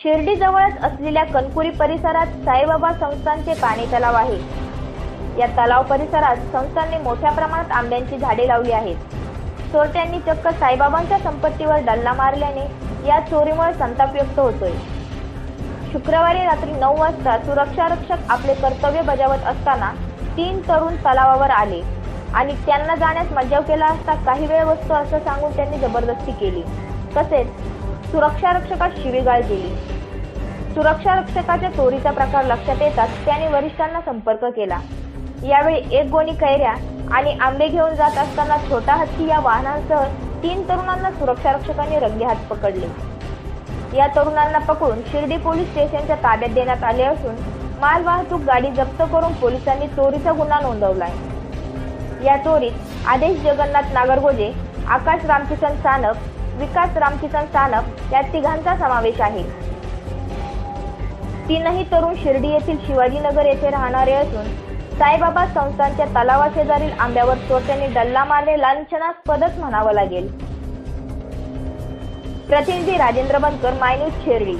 शिर्डीजवळच असलेल्या कणकुरी परिसरात साईबाबा संस्थानचे पाणी तलाव आहे. या तलाव परिसरात संस्थांनी मोठ्या प्रमाणात आंब्यांची झाडे लावली आहेत. चोरट्यांनी चक्क साईबाबांच्या संपत्तीवर डल्ला मारल्याने या चोरीमुळे संताप व्यक्त होतोय. शुक्रवारी रात्री नऊ वाजता सुरक्षा रक्षक आपले कर्तव्य बजावत असताना तीन तरुण तलावावर आले आणि त्यांना जाण्यास मज्जाव केला असता काही वेळ बसतो असं सांगून त्यांनी जबरदस्ती केली. तसेच सुरक्षा रक्षकात शिवीगाळ केली. सुरक्षा रक्षकाच्या चोरीचा प्रकार लक्षात येताच त्याने वरिष्ठांना संपर्क केला. यावेळी एक गोणी कैऱ्या आणि आंबे घेऊन जात असताना छोटा हत्ती या वाहनांसह तीन तरुणांना सुरक्षा रक्षकांनी रंगेहात पकडले. या तरुणांना पकडून शिर्डी पोलीस स्टेशनच्या ताब्यात देण्यात आले असून मालवाहतूक गाडी जप्त करून पोलिसांनी चोरीचा गुन्हा नोंदवलाय. या चोरीत आदेश जगन्नाथ नागरगोजे आकाश रामकिसन सानप विकास रामकिसन सानप या तिघांचा समावेश आहे. तीनही तरुण शिर्डी येथील शिवाजीनगर येथे राहणारे असून साईबाबा संस्थांच्या तलावाशेजारील आंब्यावर चोरट्यांनी डल्ला मारणे लांछनास्पदच म्हणावं लागेल. प्रतिनिधी राजेंद्र बनकर मायन्यूज शिर्डी.